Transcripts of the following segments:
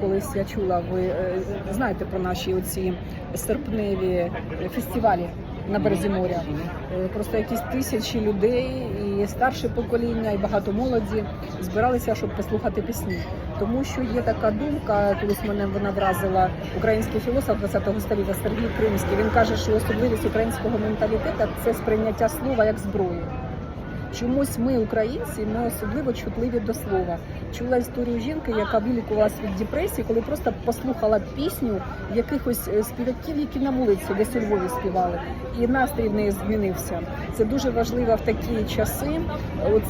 колись я чула, ви е, знаєте про наші оці серпневі фестивалі на березі моря. Е, Просто якісь тисячі людей, і старше покоління, і багато молоді збиралися, щоб послухати пісні. Тому що є така думка, колись мене вона вразила український філософ 20-го століття Сергій Кримський. Він каже, що особливість українського менталітету це сприйняття слова як зброї. Чомусь ми, українці, ми особливо чутливі до слова. Чула історію жінки, яка вилікувалась від депресії, коли просто послухала пісню якихось е, співаків, які на вулиці десь у Львові співали, і настрій в неї змінився. Це дуже важливо в такі часи, от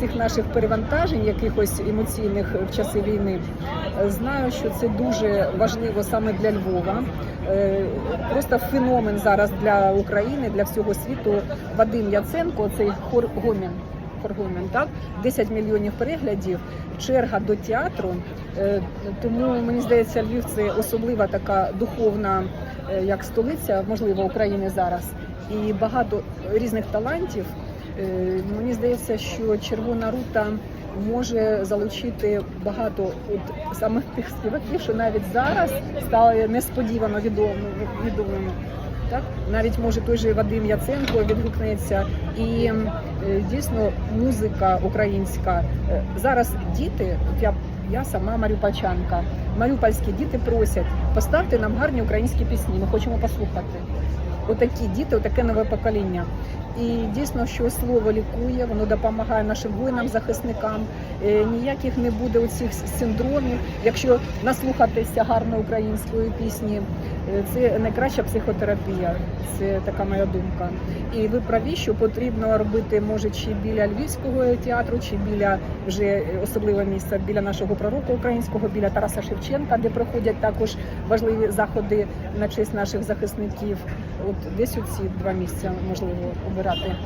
цих наших перевантажень, якихось емоційних в часи війни. Е, Знаю, що це дуже важливо саме для Львова. Просто феномен зараз для України, для всього світу. Вадим Яценко, цей хор гомін. Хоргомен, так 10 мільйонів переглядів, черга до театру. Е, Тому мені здається, Львів це особлива така духовна, е, як столиця, можливо, України зараз, і багато різних талантів. Е, Мені здається, що Червона рута може залучити багато от саме тих співаків, що навіть зараз стали несподівано відомими. відомими. Так, навіть може той же Вадим Яценко відгукнеться, і е, дійсно музика українська Е, зараз діти. Я я сама маріупольчанка. Маріупольські діти просять поставте нам гарні українські пісні. Ми хочемо послухати. Отакі діти, отаке нове покоління. І дійсно, що слово лікує, воно допомагає нашим воїнам, захисникам. Е, Ніяких не буде оцих синдромів. Якщо наслухатися гарно української пісні, це найкраща психотерапія. Це така моя думка. І ви праві, що потрібно робити, може, чи біля львівського театру, чи біля вже е, особливе місце біля нашого пророка українського, біля Тараса Шевченка, де проходять також важливі заходи на честь наших захисників. От десь оці два місця можливо обирати.